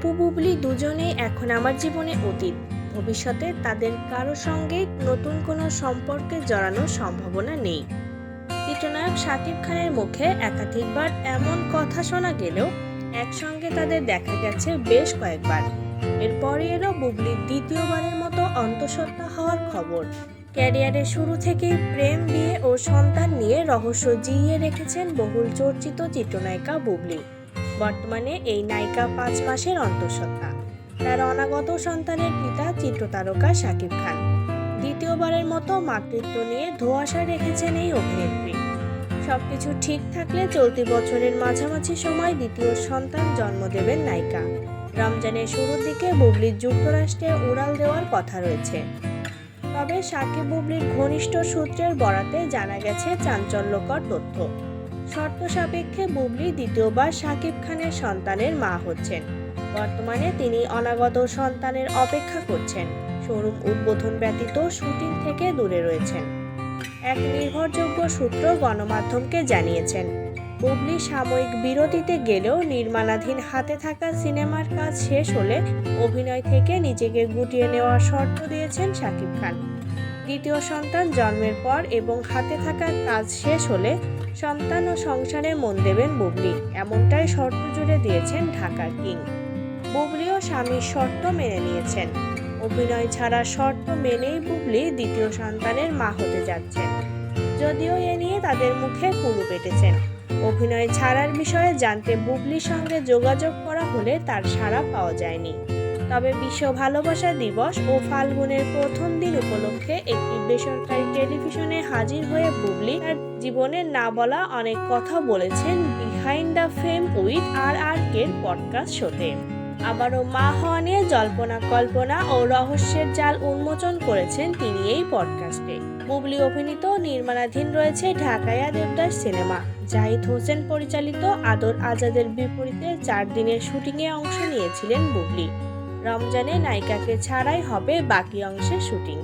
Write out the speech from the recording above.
অপু বুবলি দুজনেই এখন আমার জীবনে অতীত। ভবিষ্যতে তাদের কারও সঙ্গে নতুন কোনো সম্পর্কে জড়ানোর সম্ভাবনা নেই। চিত্রনায়ক শাকিব খানের মুখে একাধিকবার এমন কথা শোনা গেলেও একসঙ্গে তাদের দেখা গেছে বেশ কয়েকবার। এরপরই এলো বুবলির দ্বিতীয়বারের মতো অন্তঃসত্ত্বা হওয়ার খবর। ক্যারিয়ারের শুরু থেকেই প্রেম বিয়ে ও সন্তান নিয়ে রহস্য জিইয়ে রেখেছেন বহুল চর্চিত চিত্রনায়িকা বুবলি। বর্তমানে এই নায়িকা পাঁচ মাসের অন্তঃসত্ত্বা। তার অনাগত সন্তানের পিতা চিত্রতারকা শাকিব খান। দ্বিতীয়বারের মতো মাতৃত্ব নিয়ে ধোঁয়াশা রেখেছেন এই অভিনেত্রী। সবকিছু ঠিক থাকলে চলতি বছরের মাঝামাঝি সময় দ্বিতীয় সন্তান জন্ম দেবেন নায়িকা। রমজানের শুরুর দিকে বুবলির যুক্তরাষ্ট্রে উড়াল দেওয়ার কথা রয়েছে। তবে সাকিব বুবলির ঘনিষ্ঠ সূত্রের বরাতে জানা গেছে চাঞ্চল্যকর তথ্য। শর্ত সাপেক্ষে বুবলি দ্বিতীয়বার সাকিব খানের সন্তানের মা হচ্ছেন। বর্তমানে তিনি অনাগত সন্তানের অপেক্ষা করছেন। শোরুম উদ্বোধন ব্যতীত শুটিং থেকে দূরে রয়েছেন। এক নির্ভরযোগ্য সূত্র গণমাধ্যমকে জানিয়েছেন, বুবলি সাময়িক বিরতিতে গেলেও নির্মাণাধীন হাতে থাকা সিনেমার কাজ শেষ হলে অভিনয় থেকে নিজেকে গুটিয়ে নেওয়ার শর্ত দিয়েছেন শাকিব খান। দ্বিতীয় সন্তান জন্মের পর এবং হাতে থাকা কাজ শেষ হলে সন্তান ও সংসারে মন দেবেন বুবলি। এমনটাই শর্ত জুড়ে দিয়েছেন ঢাকার কিং। বুবলিও স্বামীর শর্ত মেনে নিয়েছেন। অভিনয় ছাড়া শর্ত মেনেই বুবলি দ্বিতীয় সন্তানের মা হতে যাচ্ছেন। যদিও এ নিয়ে তাদের মুখে কুলু পেটেছেন। অভিনয় ছাড়ার বিষয়ে জানতে বুবলির সঙ্গে যোগাযোগ করা হলে তার সাড়া পাওয়া যায়নি। তবে বিশ্ব ভালোবাসা দিবস ও ফাল্গুনের প্রথম উপলক্ষে একটি বেসরকারি টেলিভিশনে হাজির হয়ে বুবলি তার জীবনের না বলা অনেক কথা বলেছেন behind the fame with R R কের পডকাস্ট শোতে আবারও মা হওয়া নিয়ে জল্পনা, কল্পনা ও রহস্যের জাল উন্মোচন করেছেন তিনি এই পডকাস্টে বুবলি অভিনীত নির্মাণাধীন রয়েছে ঢাকায়া দেবদাস সিনেমা। জাহিদ হোসেন পরিচালিত আদর আজাদের বিপরীতে চার দিনের শুটিংয়ে অংশ নিয়েছিলেন বুবলি। রমজানে নায়িকাকে ছাড়াই হবে বাকি অংশের শুটিং।